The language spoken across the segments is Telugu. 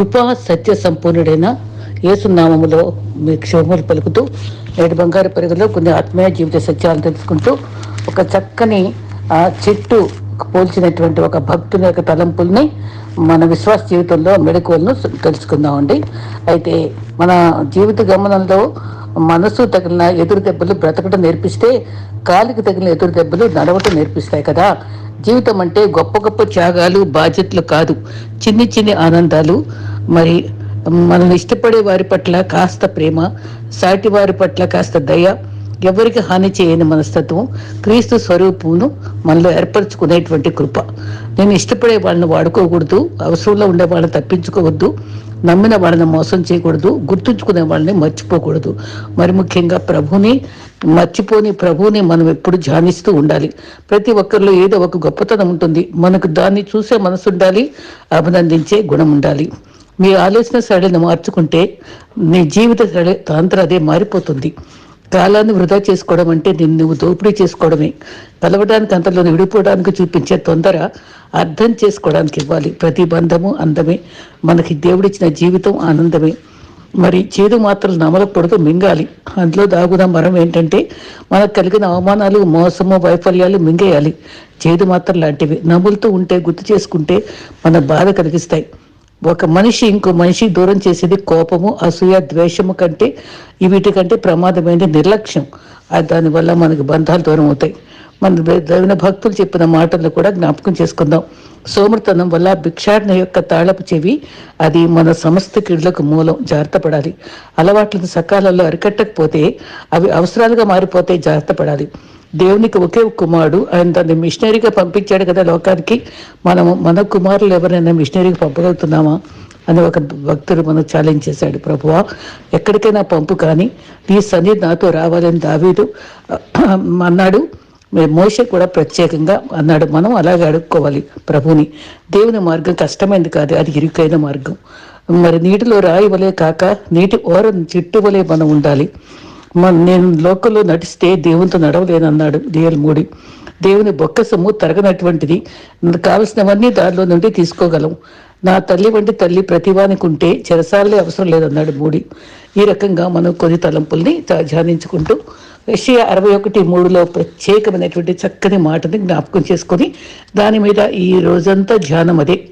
కృపా సత్య సంపూర్ణుడైన యేసునామములో మీ క్షేమలు పలుకుతూ నేటి బంగారు పెరుగులో కొన్ని ఆత్మీయ జీవిత సత్యాలు తెలుసుకుంటూ ఒక చక్కని ఆ చెట్టు పోల్చినటువంటి ఒక భక్తుని యొక్క తలంపుల్ని మన విశ్వాస జీవితంలో మెడకువలను తెలుసుకుందామండి. అయితే మన జీవిత గమనంలో మనసు తగిలిన ఎదురు దెబ్బలు బ్రతకడం నేర్పిస్తే కాలికి తగిలిన ఎదురు దెబ్బలు నడవటం నేర్పిస్తాయి కదా. జీవితం అంటే గొప్ప గొప్ప త్యాగాలు బాధ్యతలు కాదు. చిన్ని చిన్ని ఆనందాలు మరి మనల్ని ఇష్టపడే వారి పట్ల కాస్త ప్రేమ సాటి వారి పట్ల కాస్త దయ ఎవరికి హాని చేయని మనస్తత్వం క్రీస్తు స్వరూపమును మనలో ఏర్పరచుకునేటువంటి కృప. నేను ఇష్టపడే వాళ్ళని వాడుకోకూడదు అవసరంలో ఉండే వాళ్ళని తప్పించుకోవద్దు నమ్మిన వాళ్ళని మోసం చేయకూడదు గుర్తుంచుకునే వాళ్ళని మర్చిపోకూడదు. మరి ముఖ్యంగా ప్రభుని మర్చిపోని ప్రభువుని మనం ఎప్పుడు ధ్యానిస్తూ ఉండాలి. ప్రతి ఒక్కరిలో ఏదో ఒక గొప్పతనం ఉంటుంది. మనకు దాన్ని చూసే మనసు ఉండాలి అభినందించే గుణం ఉండాలి. మీ ఆలోచన సరళిని మార్చుకుంటే నీ జీవిత సరళి తాంత్ర అదే మారిపోతుంది. కాలాన్ని వృధా చేసుకోవడం అంటే నిన్ను నువ్వు దోపిడీ చేసుకోవడమే. కలవడానికి అంతలో విడిపోవడానికి చూపించే తొందర అర్థం చేసుకోవడానికి ఇవ్వాలి. ప్రతి బంధము అందమే. మనకి దేవుడిచ్చిన జీవితం ఆనందమే. మరి చేదు మాత్రం నమలకూడదు మింగాలి. అందులో దాగున మరం ఏంటంటే మనకు కలిగిన అవమానాలు మోసము వైఫల్యాలు మింగేయాలి. చేదు మాత్రం లాంటివి. నములుతూ ఉంటే గుర్తు చేసుకుంటే మన బాధ కలిగిస్తాయి. ఒక మనిషి ఇంకో మనిషి దూరం చేసేది కోపము అసూయ ద్వేషము కంటే వీటికంటే ప్రమాదమైన నిర్లక్ష్యం. దానివల్ల మనకు బంధాలు దూరం అవుతాయి. మన దైవన భక్తులు చెప్పిన మాటలను కూడా జ్ఞాపకం చేసుకుందాం. సోమృతనం వల్ల భిక్షాటన యొక్క తాళపు చెవి అది మన సమస్త క్రీడలకు మూలం జాగ్రత్త పడాలి. అలవాట్లను సకాలంలో అరికట్టకపోతే అవి అవసరాలుగా మారిపోతే జాగ్రత్త పడాలి. దేవునికి ఒకే కుమారుడు. ఆయన తన మిషనరీగా పంపించాడు కదా లోకానికి. మనము మన కుమారులు ఎవరైనా మిషనరీగా పంపగలుగుతున్నామా అని ఒక భక్తుడు మనం ఛాలెంజ్ చేశాడు. ప్రభువా ఎక్కడికైనా పంపు కానీ నీ సన్నిధి నాతో రావాలని దావీదు అన్నాడు. మోష కూడా ప్రత్యేకంగా అన్నాడు. మనం అలాగే అడుక్కోవాలి ప్రభుని దేవుని మార్గం కష్టమైంది కాదు అది ఇరుకైన మార్గం. మరి నీటిలో రాయి వలే కాక నీటి ఓర చిట్టు వలె మనం ఉండాలి. నేను లోకంలో నటిస్తే దేవునితో నడవలేనన్నాడు డిఎల్ మూడి. దేవుని బొక్కసము తరగనటువంటిది. కావలసినవన్నీ దానిలో నుండి తీసుకోగలం నా తల్లి వంటి తల్లి ప్రతిభానికి ఉంటే చెరసాలే అవసరం లేదన్నాడు మూడి. ఈ రకంగా మనం కొన్ని తలంపుల్ని ధ్యానించుకుంటూ రష్యా అరవై ఒకటి మూడులో ప్రత్యేకమైనటువంటి చక్కని మాటని జ్ఞాపకం చేసుకొని దాని మీద ఈ రోజంతా ధ్యానం అదే.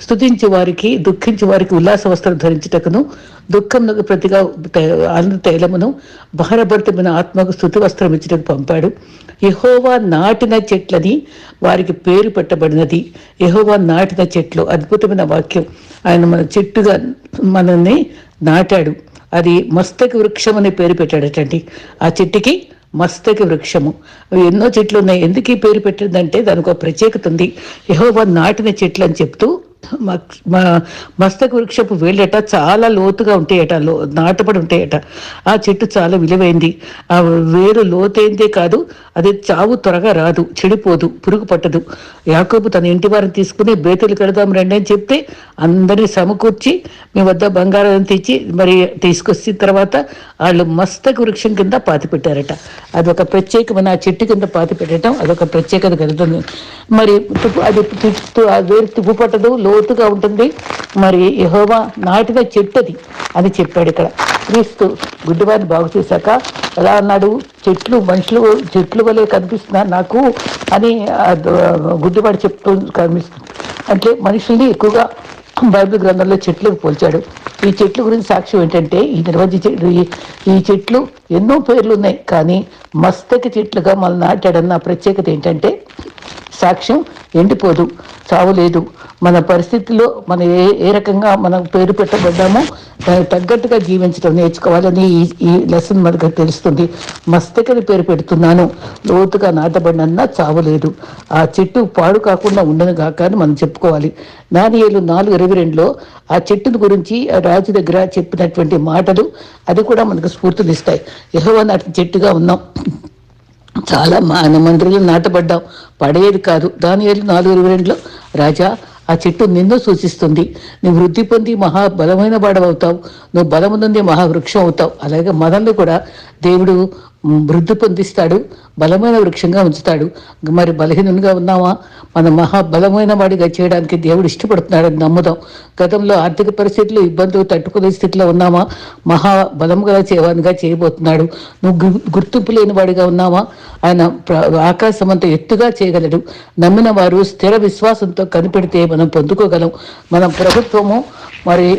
స్థుతించే వారికి దుఃఖించే వారికి ఉల్లాస వస్త్రం ధరించుటకును దుఃఖంకు ప్రతిగా ఆనంద తైలమును భారభరితమైన ఆత్మకు స్థుతి వస్త్రం ఇచ్చటకు పంపాడు. యహోవా నాటిన చెట్లని వారికి పేరు పెట్టబడినది. యహోవా నాటిన చెట్లు అద్భుతమైన వాక్యం. ఆయన మన చెట్టుగా మనల్ని నాటాడు. అది మస్తకి వృక్షం అనే పేరు పెట్టాడటండి. ఆ చెట్టుకి మస్తకి వృక్షము. ఎన్నో చెట్లు ఉన్నాయి ఎందుకు ఈ పేరు పెట్టిందంటే దానికి ఒక ప్రత్యేకత ఉంది. యహోవా నాటిన చెట్లు అని చెప్తూ మస్తక వృక్షపు వేళ్ళట చాలా లోతుగా ఉంటాయట లో నాటపడి ఉంటాయట. ఆ చెట్టు చాలా విలువైంది. ఆ వేరు లోతైందే కాదు అది చావు త్వరగా రాదు చెడిపోదు పురుగు పట్టదు. యాకోబు తన ఇంటి వారిని తీసుకుని బేతులు కడదాం రండి అని చెప్తే అందరినీ సమకూర్చి మీ వద్ద బంగారం తెచ్చి మరి తీసుకొచ్చిన తర్వాత వాళ్ళు మస్తక వృక్షం కింద పాతి పెట్టారట అది ఒక ప్రత్యేకమైన ఆ చెట్టు కింద పాతి పెట్టడం అదొక ప్రత్యేకత కలుగుతుంది. మరి అది వేరు తుప్పు పట్టదు లోతుగా ఉంటుంది. మరి యహోవా నాటిన చెట్టు అది అని చెప్పాడు ఇక్కడ. క్రీస్తు గుడ్డివారిని బాగు చేశాక ఎలా అన్నాడు చెట్లు మనుషులు చెట్లు వలె కనిపిస్తున్నా నాకు అని గుడ్డివాడు చెప్తూ కనిపిస్తుంది. అంటే మనుషుల్ని ఎక్కువగా బైబిల్ గ్రంథంలో చెట్లకు పోల్చాడు. ఈ చెట్ల గురించి సాక్ష్యం ఏంటంటే ఈ నిర్వచి ఈ చెట్లు ఎన్నో పేర్లు ఉన్నాయి. కానీ మస్తక చెట్లుగా మళ్ళీ నాటాడన్న ప్రత్యేకత ఏంటంటే సాక్ష్యం ఎండిపోదు చావు లేదు. మన పరిస్థితిలో మన ఏ ఏ రకంగా మనం పేరు పెట్టబడ్డామో దానికి తగ్గట్టుగా జీవించడం నేర్చుకోవాలని ఈ ఈ లెసన్ మనకు తెలుస్తుంది. మస్తకని పేరు పెడుతున్నాను. లోతుగా నాటబడినన్నా చావలేదు. ఆ చెట్టు పాడు కాకుండా ఉండను కాక అని మనం చెప్పుకోవాలి. నానియేలు నాలుగు ఇరవై రెండులో ఆ చెట్టును గురించి రాజు దగ్గర చెప్పినటువంటి మాటలు అది కూడా మనకు స్ఫూర్తినిస్తాయి. ఎహోవా నాటి చెట్టుగా ఉన్నాం. చాలా మన మందిరంలో నాటబడ్డాం. పడేది కాదు. దాని నాలుగు ఇరవై రెండులో రాజా ఆ చెట్టు నిన్ను సూచిస్తుంది. నువ్వు వృద్ధి పొంది మహా బలమైన వాడవవుతావు. నువ్వు బలము నుండి మహావృక్షం అవుతావు. అలాగే మనల్ని కూడా దేవుడు వృద్ధి పొందిస్తాడు బలమైన వృక్షంగా ఉంచుతాడు. మరి బలహీనంగా ఉన్నామా మన మహా బలమైన వాడిగా చేయడానికి దేవుడు ఇష్టపడుతున్నాడని నమ్ముదాం. గతంలో ఆర్థిక పరిస్థితులు ఇబ్బందులు తట్టుకునే స్థితిలో ఉన్నామా మహా బలం గల చేవానిగా చేయబోతున్నాడు. నువ్వు గుర్తింపు లేని వాడిగా ఉన్నావా? ఆయన ఆకాశం అంత ఎత్తుగా చేయగలడు. నమ్మిన వారు స్థిర విశ్వాసంతో కనిపెడితే మనం పొందుకోగలం. మన ప్రభుత్వము మరి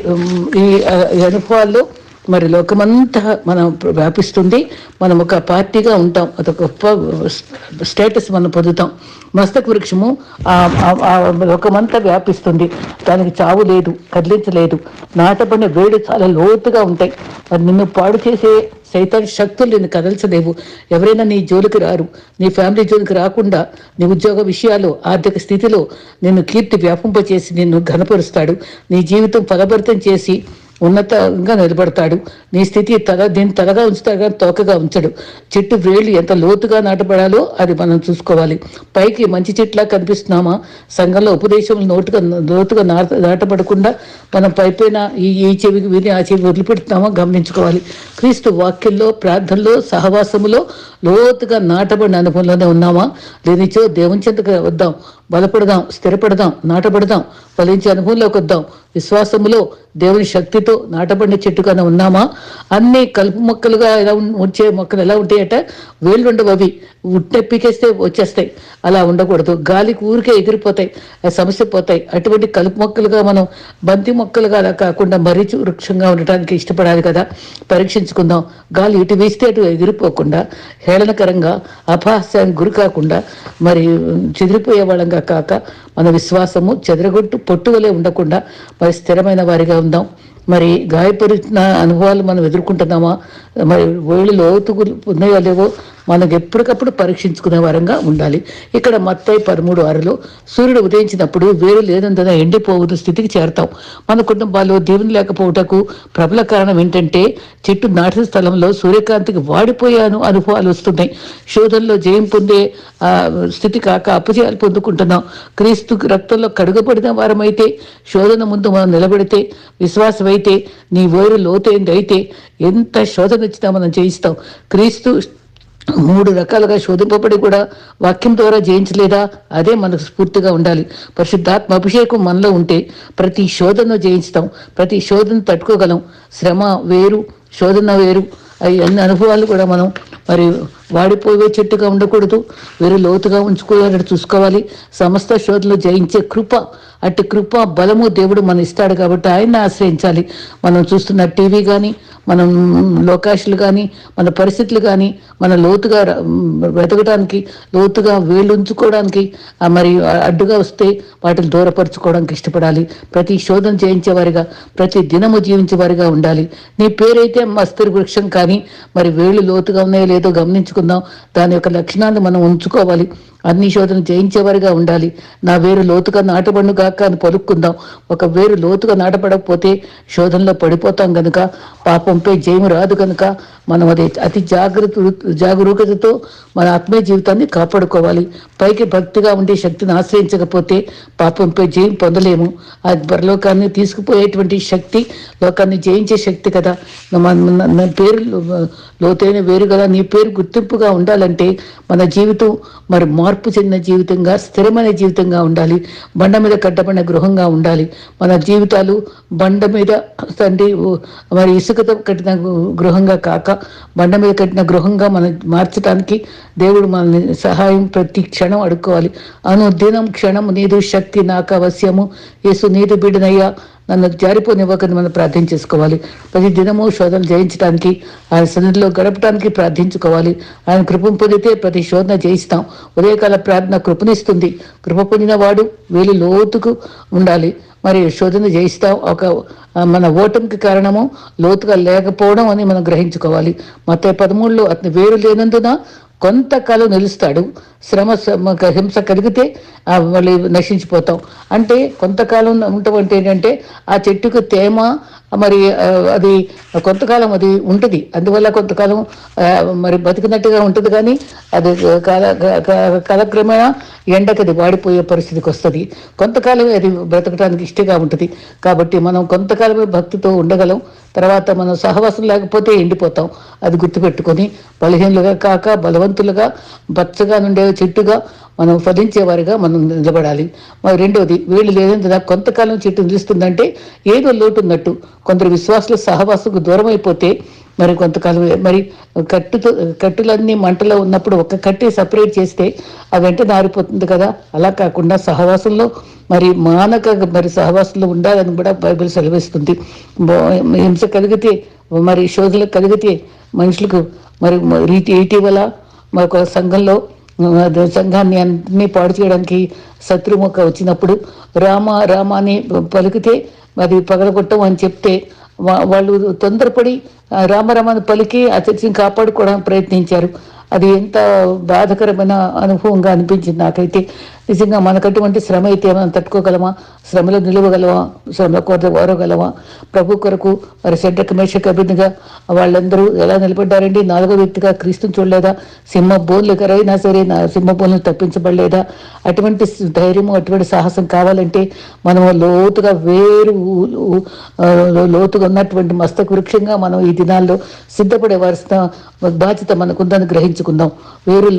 ఈ అనుభవాల్లో మరి లోకమంతా మనం వ్యాపిస్తుంది. మనం ఒక పార్టీగా ఉంటాం. అదొక గొప్ప స్టేటస్ మనం పొందుతాం. మస్తక వృక్షము ఆ- లోకమంతా వ్యాపిస్తుంది. దానికి చావు లేదు కదిలించలేదు. నాటబడిన వేడి చాలా లోతుగా ఉంటాయి. మరి నిన్ను పాడు చేసే సైతాన్ శక్తులు నిన్ను కదల్చలేవు. ఎవరైనా నీ జోలికి రారు. నీ ఫ్యామిలీ జోలికి రాకుండా నీ ఉద్యోగ విషయాలు ఆర్థిక స్థితిలో నిన్ను కీర్తి వ్యాపింపచేసి నిన్ను ఘనపరుస్తాడు. నీ జీవితం ఫలభరితం చేసి ఉన్నతంగా నిలబడతాడు. నీ స్థితి తల దీన్ని తలగా ఉంచుతాడు కానీ తోకగా ఉంచడు. చెట్టు వేళ్ళు ఎంత లోతుగా నాటబడాలో అది మనం చూసుకోవాలి. పైకి మంచి చెట్లా కనిపిస్తున్నామా? సంఘంలో ఉపదేశం నోటుగా లోతుగా నాట నాటబడకుండా మనం పైపైన ఈ ఈ చెవికి విని ఆ చెవి వదిలిపెడుతున్నామా? గమనించుకోవాలి. క్రీస్తు వాక్యంలో ప్రార్థనలో సహవాసములో లోతుగా నాటబడిన అనుభవంలోనే ఉన్నామా? లేనిచో దేవుని చెంతకు వద్దాం. బలపడదాం స్థిరపడదాం నాటబడదాం ఫలించే అనుభవంలోకి వద్దాం. విశ్వాసములో దేవుని శక్తితో నాటబడిన చెట్టుగానే ఉన్నామా? అన్ని కలుపు మొక్కలుగా ఎలా వచ్చే మొక్కలు ఎలా ఉంటాయట? వేళ్ళు ఉండవు అవి ఉట్టే వచ్చేస్తాయి. అలా ఉండకూడదు. గాలికి ఊరికే ఎగిరిపోతాయి ఆ సమస్య పోతాయి. అటువంటి కలుపు మొక్కలుగా మనం బంతి మొక్కలుగా అలా కాకుండా మరీ వృక్షంగా ఉండటానికి ఇష్టపడాలి కదా. పరీక్షించుకుందాం. గాలి ఇటు వీస్తే అటు ఎగిరిపోకుండా హేళనకరంగా అపహాస్యానికి గురి కాకుండా మరి చెదిరిపోయే వాళ్ళంగా కాక మన విశ్వాసము చెదరగొట్టు పొట్టువలే ఉండకుండా మరి స్థిరమైన వారిగా ఉందాం. మరి గాయపరిచిన అనుభవాలు మనం ఎదుర్కొంటున్నామా? మరి వేళ్ళు లోతుకు ఉన్నాయో లేవో మనకు ఎప్పటికప్పుడు పరీక్షించుకునే వారంగా ఉండాలి. ఇక్కడ మత్తయి పదమూడు ఆరులో సూర్యుడు ఉదయించినప్పుడు వేరు లేనందున ఎండిపోవదు స్థితికి చేరతాం. మన కుటుంబాల్లో దీవెన లేకపోవటకు ప్రబల కారణం ఏంటంటే చెట్టు నాటిన స్థలంలో సూర్యకాంతికి వాడిపోయాను అనుభవాలు వస్తున్నాయి. శోధనలో జయం పొందే స్థితి కాక అపజయాలు పొందుకుంటున్నాం. క్రీస్తు రక్తంలో కడుగబడిన వారమైతే శోధన ముందు మనం నిలబడితే విశ్వాసమైతే నీ వేరు లోతైంది అయితే ఎంత శోధన వచ్చినా మనం జయిస్తాం. క్రీస్తు మూడు రకాలుగా శోధింపబడి కూడా వాక్యం ద్వారా జయించలేదా? అదే మనకు స్ఫూర్తిగా ఉండాలి. పరిశుద్ధాత్మ అభిషేకం మనలో ఉంటే ప్రతి శోధనను జయించుతాం ప్రతి శోధన తట్టుకోగలం. శ్రమ వేరు శోధన వేరు. అవి అన్ని అనుభవాలు కూడా మనం మరి వాడిపోయే చెట్టుగా ఉండకూడదు. వేరే లోతుగా ఉంచుకోవాలని చూసుకోవాలి. సమస్త శోధనలు జయించే కృప అట్టి కృప బలము దేవుడు మన ఇస్తాడు కాబట్టి ఆయన్ని ఆశ్రయించాలి. మనం చూస్తున్న టీవీ కానీ మనం లోకాషులు కానీ మన పరిస్థితులు కానీ మన లోతుగా వెతకడానికి లోతుగా వేళ్ళు ఉంచుకోవడానికి మరి అడ్డుగా వస్తే వాటిని దూరపరచుకోవడానికి ఇష్టపడాలి. ప్రతి శోధన చేయించే వారిగా ప్రతి దినము జీవించే వారిగా ఉండాలి. నీ పేరైతే మస్తరి వృక్షం కానీ మరి వేళ్ళు లోతుగా ఉన్నాయో లేదో గమనించుకుందాం దాని యొక్క లక్షణాలు మనం ఉంచుకోవాలి. అన్ని శోధన జయించేవారిగా ఉండాలి. నా వేరు లోతుగా నాటబడును గాక అని పలుక్కుందాం. ఒక వేరు లోతుగా నాటపడకపోతే శోధనలో పడిపోతాం గనుక పాపంపై జయము రాదు కనుక మనం అది అతి జాగ్రత్త జాగరూకతతో మన ఆత్మీయ జీవితాన్ని కాపాడుకోవాలి. పైకి భక్తిగా ఉండే శక్తిని ఆశ్రయించకపోతే పాపంపై జయం పొందలేము. ఆ పరలోకాన్ని తీసుకుపోయేటువంటి శక్తి లోకాన్ని జయించే శక్తి కదా. మన పేరు లోతైన వేరు కదా. నీ పేరు గుర్తింపుగా ఉండాలంటే మన జీవితం మరి మా మార్పు చెందిన జీవితంగా స్థిరమైన జీవితంగా ఉండాలి. బండ మీద కట్టబడిన గృహంగా ఉండాలి. మన జీవితాలు బండ మీద అంటే మరి ఇసుకతో కట్టిన గృహంగా కాక బండ మీద కట్టిన గృహంగా మనం మార్చడానికి దేవుడు మనల్ని సహాయం ప్రతి క్షణం అడుక్కోవాలి. అనుదినం క్షణం నీదు శక్తి నాకు అవశ్యము యేసు నీదు బిడ్డనయ్యా నన్ను జారిపోనివ్వకని మనం ప్రార్థన చేసుకోవాలి. ప్రతి దినము శోధన జయించడానికి ఆయన సన్నిధిలో గడపడానికి ప్రార్థించుకోవాలి. ఆయన కృపను పొందితే ప్రతి శోధన జయిస్తాం. ఉదయకాల ప్రార్థన కృపనిస్తుంది. కృప పొందిన వాడు వేలి లోతుకు ఉండాలి. మరి శోధన జయిస్తాం. ఒక మన ఓటమికి కారణము లోతుగా లేకపోవడం అని మనం గ్రహించుకోవాలి. మత పదమూడులో అతను వేరు లేనందున కొంతకాలం నిలుస్తాడు. శ్రమ శ్రమ హింస కలిగితే మళ్ళీ నశించిపోతాం. అంటే కొంతకాలం ఉండటం అంటే ఏంటంటే ఆ చెట్టుకు తేమ మరి అది కొంతకాలం అది ఉంటుంది. అందువల్ల కొంతకాలం మరి బతికినట్టుగా ఉంటుంది కానీ అది కాల కాలక్రమేణా ఎండకి అది వాడిపోయే పరిస్థితికి వస్తుంది. కొంతకాలమే అది బ్రతకడానికి ఇష్టంగా ఉంటుంది. కాబట్టి మనం కొంతకాలమే భక్తితో ఉండగలం. తర్వాత మనం సహవాసం లేకపోతే ఎండిపోతాం. అది గుర్తుపెట్టుకొని బలహీనులుగా కాక బలవంతులుగా బచ్చగా నుండే చెట్టుగా మనం ఫలించేవారిగా మనం నిలబడాలి. మరి రెండవది వీళ్ళు లేదంటే కొంతకాలం చెట్టు నిలుస్తుందంటే ఏదో లోటు ఉన్నట్టు కొందరు విశ్వాసుల సహవాసకు దూరం అయిపోతే మరి కొంతకాలం మరి కట్టుతో కట్టులన్నీ మంటలో ఉన్నప్పుడు ఒక కట్టే సపరేట్ చేస్తే ఆ వెంటనే ఆరిపోతుంది కదా. అలా కాకుండా సహవాసంలో మరి మానక మరి సహవాసంలో ఉండాలని కూడా బైబిల్ సెలవిస్తుంది. హింస కలిగితే మరి శోధనలు కలిగితే మనుషులకు మరి రీతి ఇటీవల మరి ఒక సంఘంలో సంఘాన్ని అన్ని పాడు చేయడానికి శత్రుముఖ వచ్చినప్పుడు రామ రామ అని పలికితే అది పగలగొట్టం అని చెప్తే వాళ్ళు తొందరపడి ఆ, పలికి ఆ చర్చిని కాపాడుకోవడానికి ప్రయత్నించారు. అది ఎంత బాధకరమైన అనుభవంగా అనిపించింది నాకైతే. నిజంగా మనకటువంటి శ్రమ అయితే మనం తట్టుకోగలమా? శ్రమలో నిలవగలమా? శ్రమ కొరత ఓరగలమా ప్రభు కొరకు మరి సెడ్డ మేషక అభిన్నగా వాళ్ళందరూ ఎలా నిలబడ్డారండి? నాలుగో వ్యక్తిగా క్రీస్తుని చూడలేదా? సింహ బోన్లు ఎగరైనా సరే నా సింహ బోన్లు తప్పించబడలేదా? అటువంటి ధైర్యము అటువంటి సాహసం కావాలంటే మనం లోతుగా వేరు లోతుగా ఉన్నటువంటి మస్తక వృక్షంగా మనం ఈ దినాల్లో సిద్ధపడే వారి బాధ్యత మనకుందని గ్రహించుకుందాం వేరు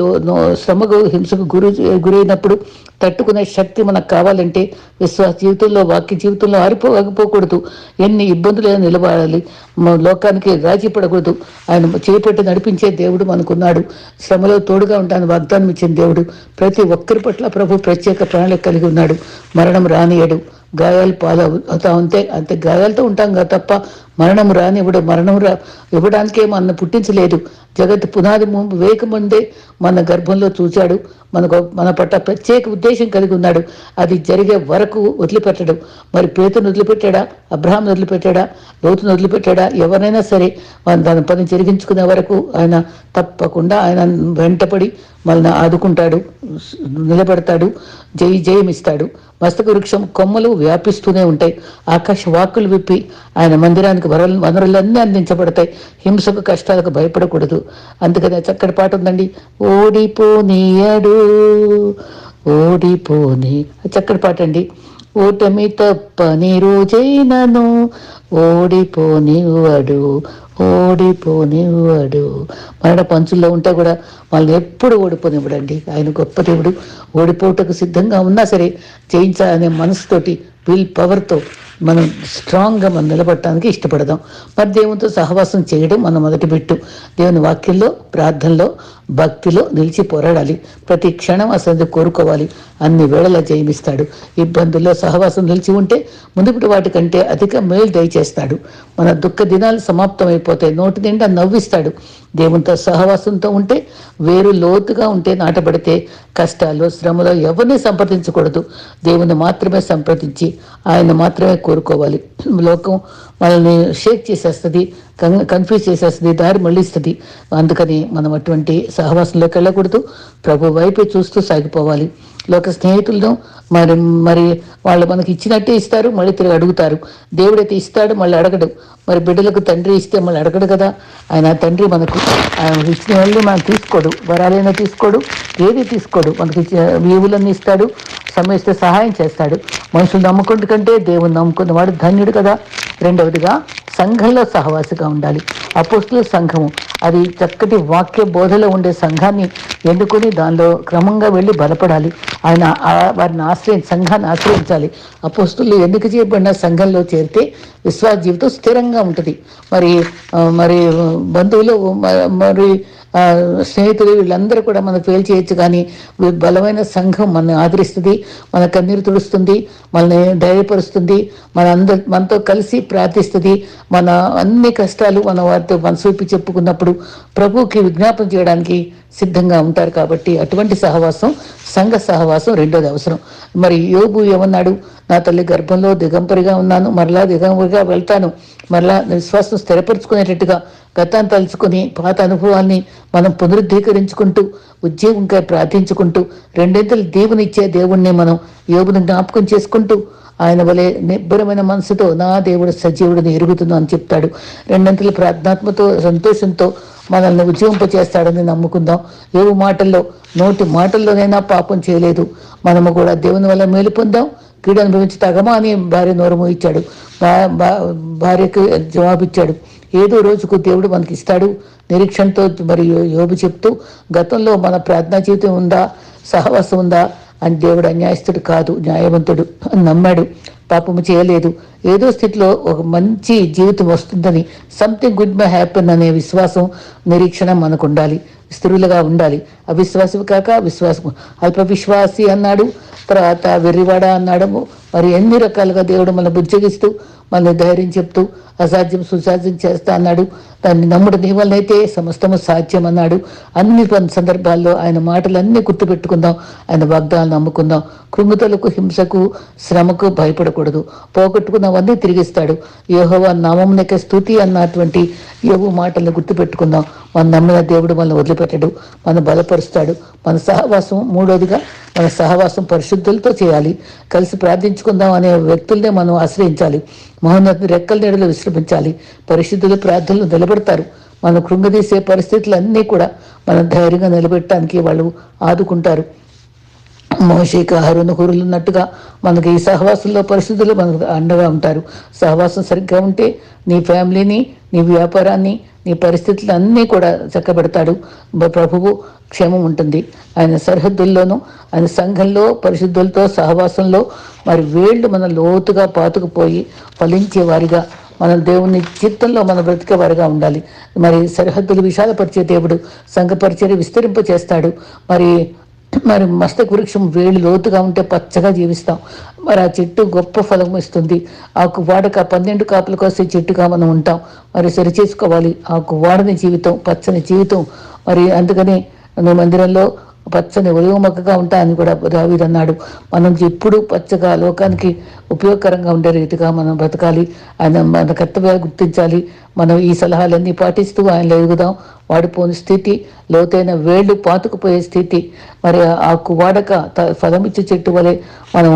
శ్రమకు హింసకు గురి గురైనప్పుడు తట్టుకునే శక్తి మనకు కావాలంటే విశ్వాస జీవితంలో వాక్య జీవితంలో ఆరిపోకపోకూడదు ఎన్ని ఇబ్బందులు నిలబడాలి. లోకానికి రాజీ పడకూడదు. ఆయన చేపట్టి నడిపించే దేవుడు మనకున్నాడు. శ్రమలో తోడుగా ఉంటాను వాగ్దానం ఇచ్చిన దేవుడు ప్రతి ఒక్కరి పట్ల ప్రభు ప్రత్యేక ప్రణాళిక కలిగి ఉన్నాడు. మరణం రానియడు. గాయాలు పాలు అవుతా ఉంటే అంతే గాయాలతో ఉంటాం కదా తప్ప మరణం రాని రానివ్వడు. మరణం రా ఇవ్వడానికే మన పుట్టించలేదు. జగత్ పునాది ముందు వేక ముందే మన గర్భంలో చూశాడు. మనకు మన పట్ల ప్రత్యేక ఉద్దేశం కలిగి ఉన్నాడు. అది జరిగే వరకు వదిలిపెట్టడం. మరి పేతును వదిలిపెట్టాడా? అబ్రహాం వదిలిపెట్టాడా? లోతును వదిలిపెట్టాడా? ఎవరైనా సరే వాళ్ళు దాని పని జరిగించుకునే వరకు ఆయన తప్పకుండా ఆయన వెంటపడి మనల్ని ఆదుకుంటాడు నిలబెడతాడు జై జయమిస్తాడు. మస్తక వృక్షం కొమ్మలు వ్యాపిస్తూనే ఉంటాయి. ఆకాశ వాక్కులు విప్పి ఆయన మందిరానికి వరలు వనరులన్నీ అందించబడతాయి. హింసకు కష్టాలకు భయపడకూడదు. అందుకనే చక్కటి పాట ఉందండి. ఓడిపోనీయడు ఓడిపోని. చక్కటి పాట అండి. ఓటమి తప్పని రోజైనను ఓడిపోనివ్వడు. ఓడిపోనివ్వడు. మరణ పంచుల్లో ఉంటే కూడా వాళ్ళని ఎప్పుడు ఓడిపోనివ్వడండి. ఆయన గొప్ప దేవుడు. ఓడిపోవటకు సిద్ధంగా ఉన్నా సరే జయించాలనే మనసుతోటి విల్ పవర్తో మనం స్ట్రాంగ్గా మనం నిలబడటానికి ఇష్టపడదాం. మరి దేవునితో సహవాసం చేయడం మన మొదటి బిట్టు. దేవుని వాక్యంలో ప్రార్థనలో భక్తిలో నిలిచి పోరాడాలి. ప్రతి క్షణం అసలు కోరుకోవాలి. అన్ని వేళలా జయమిస్తాడు. ఇబ్బందుల్లో సహవాసం నిలిచి ఉంటే మునుపటి వాటికంటే అధిక మేలు దయచేస్తాడు. మన దుఃఖ దినాలు సమాప్తం అయిపోతాయి నోటి నిండా నవ్విస్తాడు. దేవునితో సహవాసంతో ఉంటే వేరు లోతుగా ఉంటే నాటబడితే కష్టాలు శ్రమలో ఎవరిని సంప్రదించకూడదు. దేవుని మాత్రమే సంప్రదించి ఆయన మాత్రమే కోరుకోవాలి. లోకం మనల్ని షేక్ చేసేస్తుంది కన్- కన్ఫ్యూజ్ చేసేస్తుంది దారి మళ్ళిస్తుంది. అందుకని మనం అటువంటి సహవాసంలోకి వెళ్ళకూడదు. ప్రభు వైపే చూస్తూ సాగిపోవాలి. లోక స్నేహితులను మరి మరి వాళ్ళు మనకి ఇచ్చినట్టే ఇస్తారు మళ్ళీ తిరిగి అడుగుతారు. దేవుడైతే ఇస్తాడు మళ్ళీ అడగడు. మరి బిడ్డలకు తండ్రి ఇస్తే మళ్ళీ అడగడు కదా. ఆయన తండ్రి మనకు ఆయన ఇచ్చిన వాళ్ళు మనం తీసుకోడు. వరాలైనా తీసుకోడు ఏది తీసుకోడు. మనకి వీవులన్నీ ఇస్తాడు సమయిస్తే సహాయం చేస్తాడు. మనుషులు నమ్ముకుంటు కంటే దేవుని నమ్ముకున్న వాడు ధన్యుడు కదా. రెండవదిగా సంఘంలో సహవాసిగా ఉండాలి. అపోస్తుల సంఘము అది చక్కటి వాక్య బోధలో ఉండే సంఘాన్ని ఎన్నుకొని దానిలో క్రమంగా వెళ్ళి బలపడాలి. ఆయన వారిని ఆశ్రయి సంఘాన్ని ఆశ్రయించాలి. అపోస్తులు ఎన్నిక చేయబడిన సంఘంలో చేరితే విశ్వాస జీవితం స్థిరంగా ఉంటుంది. మరి మరి బంధువులు మరి స్నేహితులు వీళ్ళందరూ కూడా మనం ఫెయిల్ చేయొచ్చు కానీ బలమైన సంఘం మనల్ని ఆదరిస్తుంది మన కన్నీరు తుడుస్తుంది మనల్ని ధైర్యపరుస్తుంది మన అందరి మనతో కలిసి ప్రార్థిస్తుంది. మన అన్ని కష్టాలు మన వారితో మనసూపి చెప్పుకున్నప్పుడు ప్రభుకి విజ్ఞాపన చేయడానికి సిద్ధంగా ఉంటారు కాబట్టి అటువంటి సహవాసం సంఘ సహవాసం రెండోది అవసరం. మరి యోగు ఏమన్నాడు? నా తల్లి గర్భంలో దిగంపరిగా ఉన్నాను మరలా దిగంపరిగా వెళ్తాను మరలా విశ్వాసం స్థిరపరచుకునేటట్టుగా గతాన్ని తలుచుకుని పాత అనుభవాల్ని మనం పునరుద్ధీకరించుకుంటూ ఉద్యోగంగా ప్రార్థించుకుంటూ రెండింతలు దేవునిచ్చే దేవుణ్ణి మనం యోగుని జ్ఞాపకం చేసుకుంటూ ఆయన వలె నిబ్బరమైన మనసుతో నా దేవుడు సజీవుడిని ఎరుగుతున్నాను అని చెప్తాడు. రెండంతల ప్రార్థనాత్మతో సంతోషంతో మనల్ని ఉజ్జీవింపచేస్తాడని నమ్ముకుందాం. ఏవు మాటల్లో నోటి మాటల్లోనైనా పాపం చేయలేదు. మనము కూడా దేవుని వల్ల మేలు పొందాం. కీడు అనుభవించి తగమా అని భార్య నోరు ఇచ్చాడు భార్యకు జవాబిచ్చాడు. ఏదో రోజుకు దేవుడు మనకి ఇస్తాడు నిరీక్షణతో మరి యోబు చెప్తూ గతంలో మన ప్రార్థనా జీవితం ఉందా? సహవాసం ఉందా? అని దేవుడు అన్యాయస్తుడు కాదు న్యాయవంతుడు నమ్మాడు. పాపము చేయలేదు. ఏదో స్థితిలో ఒక మంచి జీవితం వస్తుందని సంథింగ్ గుడ్ మై హ్యాపెన్ అనే విశ్వాసం నిరీక్షణ మనకు ఉండాలి. స్థిరులుగా ఉండాలి. అవిశ్వాసం కాక విశ్వాసం అల్పవిశ్వాసి అన్నాడు తర్వాత వెర్రివాడ అన్నాడు మరి ఎన్ని రకాలుగా దేవుడు మనల్ని బుజ్జగిస్తూ మనల్ని ధైర్యం చెప్తూ అసాధ్యం సుసాధ్యం చేస్తా అన్నాడు. దాన్ని నమ్ముడు నీ వల్లైతే సమస్తము సాధ్యం అన్నాడు. అన్ని సందర్భాల్లో ఆయన మాటలన్నీ గుర్తుపెట్టుకుందాం. ఆయన వాగ్దానాలు నమ్ముకుందాం. కృంగుతలకు హింసకు శ్రమకు భయపడకూడదు. పోగొట్టుకున్నవన్నీ తిరిగిస్తాడు. యోహవ నామంనిక స్థుతి అన్నటువంటి యోగు మాటలను గుర్తుపెట్టుకుందాం. మన నమ్మిన దేవుడు మనల్ని వదిలిపెట్టడు. మన బలపరుస్తాడు. మన సహవాసం మూడోదిగా మన సహవాసం పరిశుద్ధులతో చేయాలి. కలిసి ప్రార్థించుకుందాం అనే వ్యక్తులనే మనం ఆశ్రయించాలి. మహోన్నత రెక్కల నీడలు విశ్రమించాలి పరిశుద్ధులు ప్రార్థనలు నిలబెడతారు. మనం కృంగదీసే పరిస్థితులన్నీ కూడా మనం ధైర్యంగా నిలబెట్టడానికి వాళ్ళు ఆదుకుంటారు. మోషేక హరును హురులున్నట్టుగా మనకి ఈ సహవాసంలో పరిస్థితులు మనకు అండగా ఉంటారు. సహవాసం సరిగ్గా ఉంటే నీ ఫ్యామిలీని నీ వ్యాపారాన్ని నీ పరిస్థితులు అన్నీ కూడా చక్కబెడతాడు. ప్రభువు క్షేమం ఉంటుంది. ఆయన సరిహద్దుల్లోనూ ఆయన సంఘంలో పరిశుద్ధులతో సహవాసంలో మరి వేళ్ళు మన లోతుగా పాతుకుపోయి ఫలించే వారిగా మన దేవుని చిత్తంలో మన బ్రతికేవారిగా ఉండాలి. మరి సరిహద్దులు విశాలపరిచే దేవుడు సంఘపరిచర్య విస్తరింప చేస్తాడు మరి మరి మస్తక వృక్షం వేళ్ళు లోతుగా ఉంటే పచ్చగా జీవిస్తాం. మరి ఆ చెట్టు గొప్ప ఫలం ఇస్తుంది. ఆకు వాడక పన్నెండు కాపులు కోసే చెట్టుగా మనం ఉంటాం. మరి సరి చేసుకోవాలి ఆకు వాడని జీవితం పచ్చని జీవితం. మరి అందుకని మందిరంలో పచ్చని ఒలివ మొక్కగా ఉంటాయని కూడా దావీద్ అన్నాడు. మనం ఎప్పుడు పచ్చగా లోకానికి ఉపయోగకరంగా ఉండే రీతిగా మనం బ్రతకాలి. ఆయన మన కర్తవ్యాలు గుర్తించాలి. మనం ఈ సలహాలన్నీ పాటిస్తూ ఆయనలో ఎదుగుదాం. వాడిపోని స్థితి లోతైన వేళ్ళు పాతుకుపోయే స్థితి. మరి ఆ వాడక ఫలమిచ్చే చెట్టు వలె మనం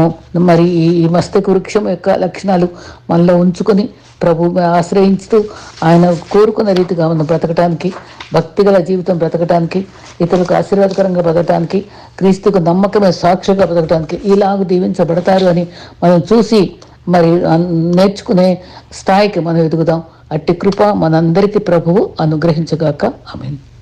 మరి ఈ మస్తక వృక్షం యొక్క లక్షణాలు మనలో ఉంచుకొని ప్రభు ఆశ్రయించుతూ ఆయన కోరుకున్న రీతిగా మనం బ్రతకటానికి భక్తిగల జీవితం బ్రతకటానికి ఇతరులకు ఆశీర్వాదకరంగా బ్రతకటానికి క్రీస్తుకు నమ్మకమే సాక్షిగా బ్రతకటానికి ఇలాగ దీవించబడతారు అని మనం చూసి మరి నేర్చుకునే స్థాయికి మనం ఎదుగుదాం. అట్టి కృప మనందరికీ ప్రభువు అనుగ్రహించగాక. ఆమెను.